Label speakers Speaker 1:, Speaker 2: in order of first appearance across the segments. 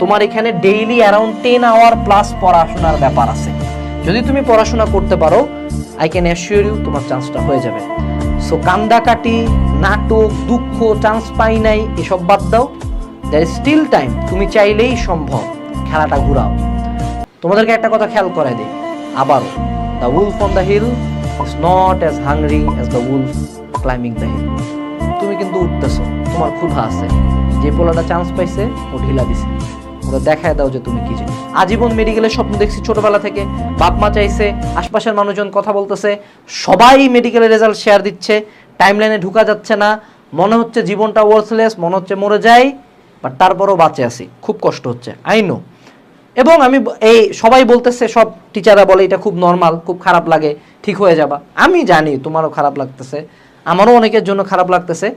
Speaker 1: তোমার এখানে daily around ten hour plus পড়াশোনার ব্যাপার আছে। যদি তুমি পড়াশোনা করতে পারো আই ক্যান অ্যাসিওর ইউ তোমার চান্সটা হয়ে যাবে। সো কান্দাকাটি নাটক দুঃখ চান্স পাই নাই এসব বাদ দাও। দ্যার স্টিল টাইম তুমি চাইলেই সম্ভব খেলাটা ঘুরাও। তোমাদেরকে একটা কথা খেয়াল করাই দিই আবারও the wolf on the hill is not as hungry as the wolf climbing the hill তুমি কিন্তু উঠতেছো তোমার ক্ষুধা আছে। যে পোলাটা চান্স পাইছে ও ঢিলা দিছে। ওরা দেখায় দাও যে তুমি কি জিনিস। আজীবন মেডিকেলের স্বপ্ন দেখছি ছোটবেলা থেকে। বাপ মা চাইছে, আশপাশের মানুষজন কথা বলতেছে। সবাই মেডিকেলের রেজাল্ট শেয়ার দিচ্ছে। টাইমলাইনে ঢুকা যাচ্ছে না। মনে হচ্ছে জীবনটা ওয়ার্থলেস মনে হচ্ছে মরে যাই বাট তারপরও বাঁচে আছি। খুব কষ্ট হচ্ছে আই নো এবং আমি এই সবাই বলতেছে, সব টিচাররা বলে, এটা খুব নর্মাল খুব খারাপ লাগে, ঠিক হয়ে যাবা। আমি জানি, তোমারও খারাপ লাগতেছে। আমারও অনেকের জন্য খারাপ লাগতেছে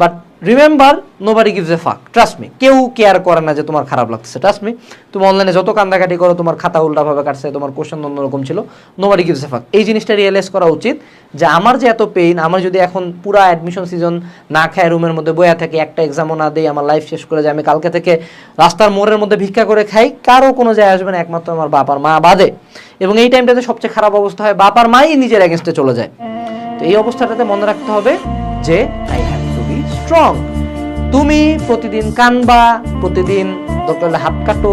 Speaker 1: but remember nobody gives a fuck trust me কেউ কেয়ার করে না যে তোমার খারাপ লাগতেছে ট্রাস্ট মি তুমি অনলাইনে যত কান্দাকাটি করো, তোমার খাতা উল্টাভাবে কাটছে, তোমার কোশ্চেন অন্যরকম ছিল নোবারি গিভস এ ফাক এই জিনিসটা রিয়েলাইজ করা উচিত যে আমার যে এত পেইন আমার যদি এখন পুরা অ্যাডমিশন সিজন না খায় রুমের মধ্যে বয়া থাকে, একটা এক্সামও না দেই, আমার লাইফ শেষ করে যায়, আমি কালকে থেকে রাস্তার মোড়ের মধ্যে ভিক্ষা করে খাই, কারও কোনো যায় আসবে না, একমাত্র আমার বাবার মা বাদে। এবং এই টাইমটাতে সবচেয়ে খারাপ অবস্থা হয় বাবার মাই নিজের অ্যাগেনস্টে চলে যায়। তো এই অবস্থাটাতে মনে রাখতে হবে যে I have to be strong তুমি প্রতিদিন কানবা, প্রতিদিন দরকার হলে হাত কাটো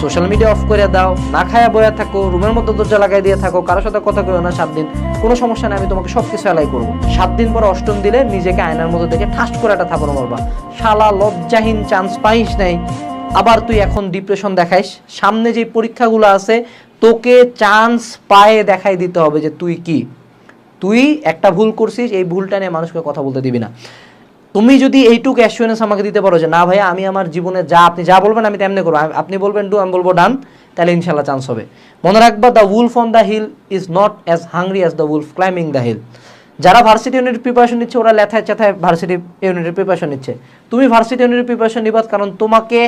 Speaker 1: সোশ্যাল মিডিয়া অফ করে দাও, না খায়া বয়া থাকো, রুমের মধ্যে দরজা লাগাই দিয়ে থাকো, কারোর সাথে কথা কইও না সাত দিন। কোনো সমস্যা নেই, আমি তোমাকে সব কিছু অ্যালাই করব। সাত দিন পর অষ্টম দিলে নিজেকে আয়নার মধ্যে দেখে ঠাস করে একটা থাপড় মারবা। শালা লজ্জাহীন চান্স পাইস নাই। আবার তুই এখন ডিপ্রেশন দেখাইস। সামনে যে পরীক্ষাগুলো আছে, তোকে চান্স পায়ে দেখাই দিতে হবে যে তুই কি। তুই একটা ভুল করছিস, এই ভুলটা নিয়ে মানুষকে কথা বলতে দিবি না। তুমি যদি এইটুকু অ্যাসুরেন্স আমাকে দিতে পারো যে, না ভাইয়া, আমি আমার জীবনে যা আপনি যা বলবেন, আমি তেমনি করব। আপনি বলবেন ডু আমি বলব ডান তাহলে ইনশাল্লাহ চান্স হবে। মনে রাখবা the wolf on the hill is not as hungry as the wolf climbing the hill যারা ভার্সিটি ইউনিটের প্রিপারেশন নিচ্ছে, ওরা লেথায় চেথায় ভার্সিটি ইউনিটের প্রিপারেশন নিচ্ছে। তুমি ভার্সিটি ইউনিটের প্রিপারেশন নিবা কারণ তোমাকে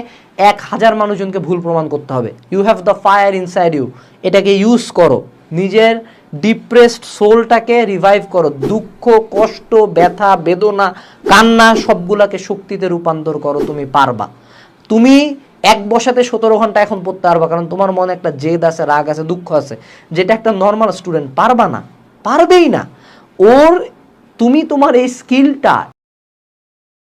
Speaker 1: এক হাজার মানুষজনকে ভুল প্রমাণ করতে হবে। You have the fire inside you এটাকে ইউজ করো। নিজের ডিপ্রেসড সোলটাকে রিভাইভ করো। দুঃখ, কষ্ট, ব্যথা, বেদনা, কান্না, সবগুলাকে শক্তিতে রূপান্তর করো, তুমি পারবা। তুমি এক বসাতে সতেরো ঘণ্টা এখন পড়তে পারবা, কারণ তোমার মনে একটা জেদ আছে, রাগ আছে, দুঃখ আছে, যেটা একটা নর্মাল স্টুডেন্ট পারবা না, পারবেই না। ওর, তুমি তোমার এই স্কিলটা